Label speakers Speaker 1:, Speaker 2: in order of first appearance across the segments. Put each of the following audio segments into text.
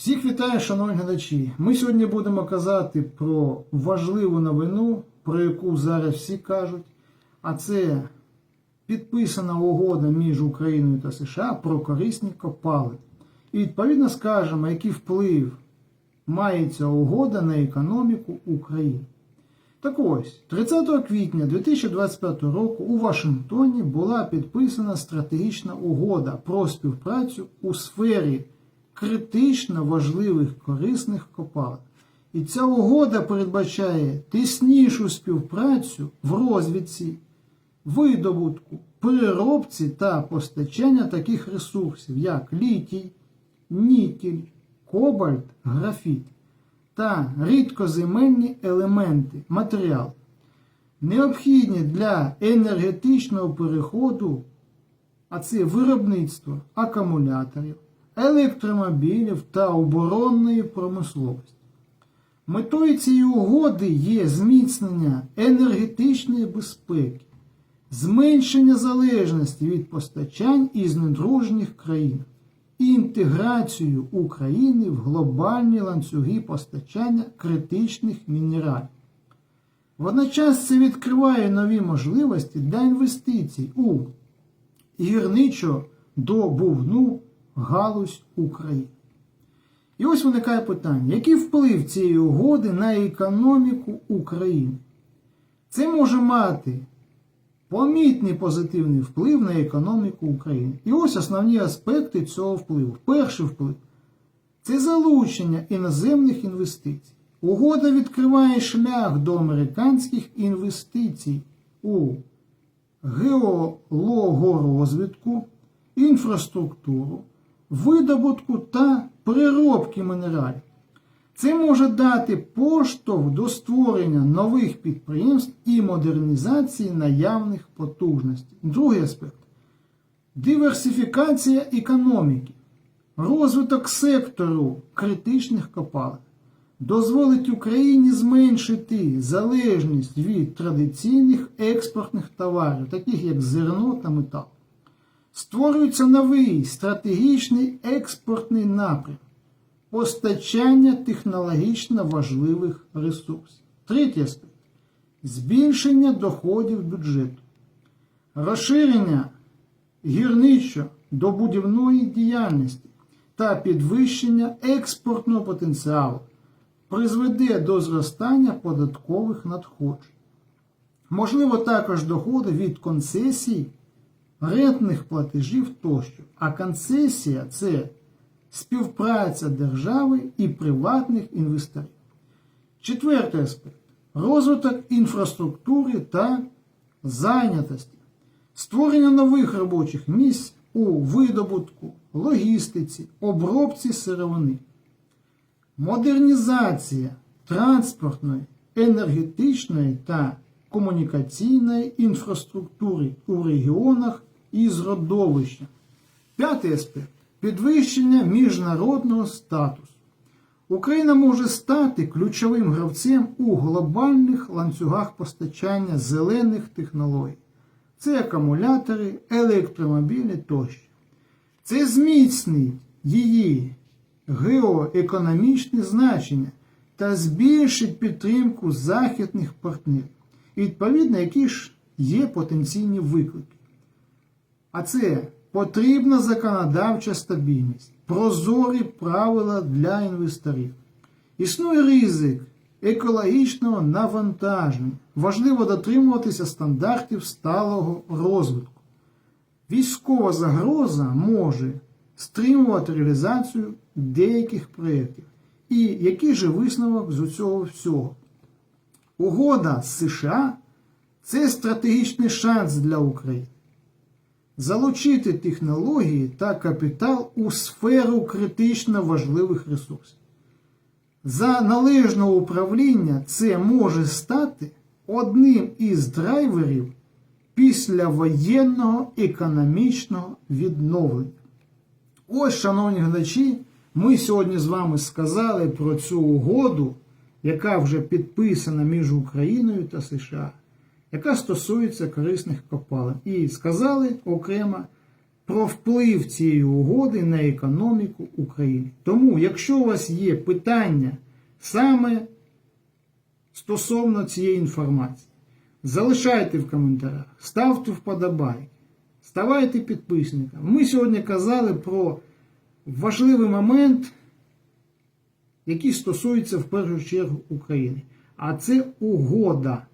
Speaker 1: Всіх вітаю, шановні глядачі. Ми сьогодні будемо казати про важливу новину, про яку зараз всі кажуть. А це підписана угода між Україною та США про корисні копали. І відповідно скажемо, який вплив має ця угода на економіку України. Так ось, 30 квітня 2025 року у Вашингтоні була підписана стратегічна угода про співпрацю у сфері критично важливих корисних копалин. І ця угода передбачає тіснішу співпрацю в розвідці, видобутку, переробці та постачання таких ресурсів, як літій, нікель, кобальт, графіт та рідкоземельні елементи, матеріал, необхідні для енергетичного переходу, а це виробництво акумуляторів, електромобілів та оборонної промисловості. Метою цієї угоди є зміцнення енергетичної безпеки, зменшення залежності від постачань із недружніх країн і інтеграцію України в глобальні ланцюги постачання критичних мінералів. Водночас це відкриває нові можливості для інвестицій у гірничо-добувну галузь України. І ось виникає питання, який вплив цієї угоди на економіку України? Це може мати помітний позитивний вплив на економіку України. І ось основні аспекти цього впливу. Перший вплив це залучення іноземних інвестицій. Угода відкриває шлях до американських інвестицій у геологорозвитку, інфраструктуру, видобутку та переробки мінералів. Це може дати поштовх до створення нових підприємств і модернізації наявних потужностей. Другий аспект диверсифікація економіки, розвиток сектору критичних копалин дозволить Україні зменшити залежність від традиційних експортних товарів, таких як зерно та метал. Створюється новий стратегічний експортний напрям постачання технологічно важливих ресурсів. Третій аспект збільшення доходів бюджету, розширення гірничо-добудівної діяльності та підвищення експортного потенціалу призведе до зростання податкових надходжень. Можливо, також доходи від концесій, рентних платежів тощо. А концесія це співпраця держави і приватних інвесторів. Четвертий аспект розвиток інфраструктури та зайнятості, створення нових робочих місць у видобутку, логістиці, обробці сировини, модернізація транспортної, енергетичної та комунікаційної інфраструктури у регіонах із родовища. П'ятий аспект підвищення міжнародного статусу. Україна може стати ключовим гравцем у глобальних ланцюгах постачання зелених технологій. Це акумулятори, електромобілі тощо. Це зміцнить її геоекономічне значення та збільшить підтримку західних партнерів. Відповідно, які ж є потенційні виклики. А це потрібна законодавча стабільність, прозорі правила для інвесторів. Існує ризик екологічного навантаження. Важливо дотримуватися стандартів сталого розвитку. Військова загроза може стримувати реалізацію деяких проєктів. І який же висновок з цього всього? Угода з США це стратегічний шанс для України залучити технології та капітал у сферу критично важливих ресурсів. За належного управління це може стати одним із драйверів післявоєнного економічного відновлення. Ось, шановні глядачі, ми сьогодні з вами сказали про цю угоду, яка вже підписана між Україною та США яка стосується корисних копалин. І сказали окремо про вплив цієї угоди на економіку України. Тому, якщо у вас є питання саме стосовно цієї інформації, залишайте в коментарях, ставте вподобайки, ставайте підписниками. Ми сьогодні казали про важливий момент, який стосується в першу чергу України. А це угода.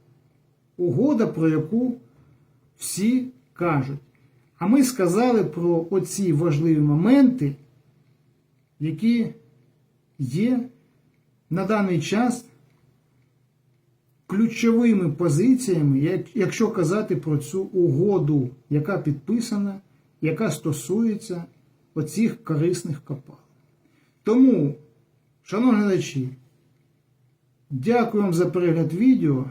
Speaker 1: Угода, про яку всі кажуть. А ми сказали про оці важливі моменти, які є на даний час ключовими позиціями, якщо казати про цю угоду, яка підписана, яка стосується оцих корисних копалин. Тому, шановні глядачі, дякую вам за перегляд відео